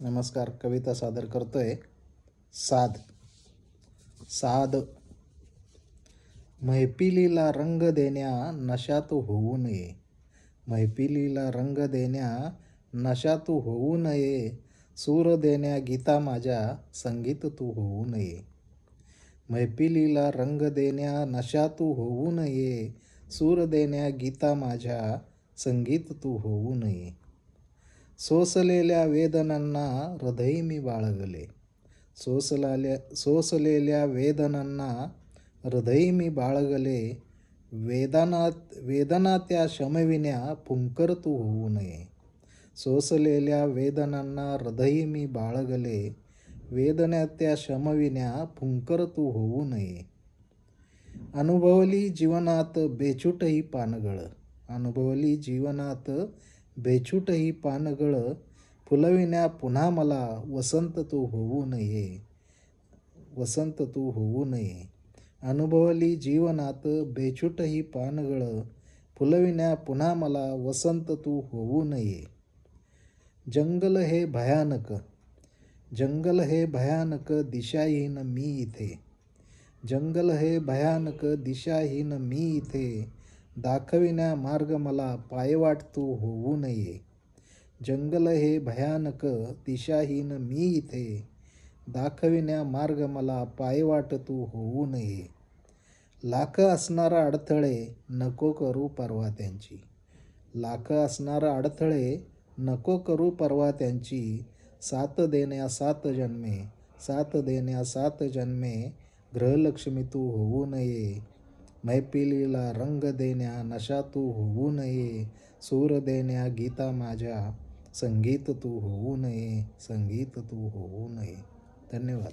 नमस्कार कविता सादर करतो आहे साध साध मैफिलीला रंग देण्या नशात होऊ नये. मैफिलीला रंग देण्या नशात होऊ नये. सूर देण्या गीता माझ्या संगीत तू होऊ नये. मैफिलीला रंग देण्या नशात होऊ नये. सूर देण्या गीता माझ्या संगीत तू होऊ नये. ಸೋಸಲೇಲ್ಯ ವೇದನನ್ನ ಹೃದಯಮಿ ಬಾಳಗಲೆ. ಸೋಸಲಾಲ್ಯ ಸೋಸಲೇಲ್ಯ ವೇದನನ್ನ ಹೃದಯಮಿ ಬಾಳಗಲೆ. ವೇದನಾತ್ ವೇದನಾತ್ಯ ಶಮವಿನ ಪುಂಕರ್ತು ಹೋವುನಯೆ ಸೋಸಲೇಲ್ಯ ವೇದನನ್ನ ಹೃದಯಮಿ ಬಾಳಗಲೆ. ವೇದನಾತ್ಯ ಶಮವಿನ ಪುಂಕರ್ತು ಹೋವುನಯೆ ಅನುಭವಲಿ ಜೀವನಾತ್ ಬೇಚುಟೈ ಪಾನಗಳು. ಅನುಭವಲಿ ಜೀವನಾತ್ बेछूटही पानगळ बेछूटही पानगळ फुलविण्या पुन्हा मला वसंत तू होऊ नये. वसंत तू होऊ नये. अनुभवली जीवनात बेछूटही पानगळ फुलविण्या पुन्हा मला वसंत तू होऊ नये. जंगल हे भयानक जंगल हे भयानक दिशाहीन मी इथे. जंगल हे भयानक दिशाहीन मी इथे. दाखविण्या मार्ग मला पायवाट तू होऊ नये. जंगल हे भयानक दिशाहीन मी इथे. दाखविण्या मार्ग मला पायवाट तू होऊ नये. लाख असणारा अडथळे नको करू परवा त्यांची. लाख असणारा अडथळे नको करू परवा त्यांची. सात देण्या सात जन्मे सात देण्या सात जन्मे ग्रहलक्ष्मी तू होऊ नये. मैफिलीला रंग देण्या नशा तू होऊ नये सूर देण्या गीता माझ्या संगीत तू होऊ नये संगीत तू होऊ नये. धन्यवाद.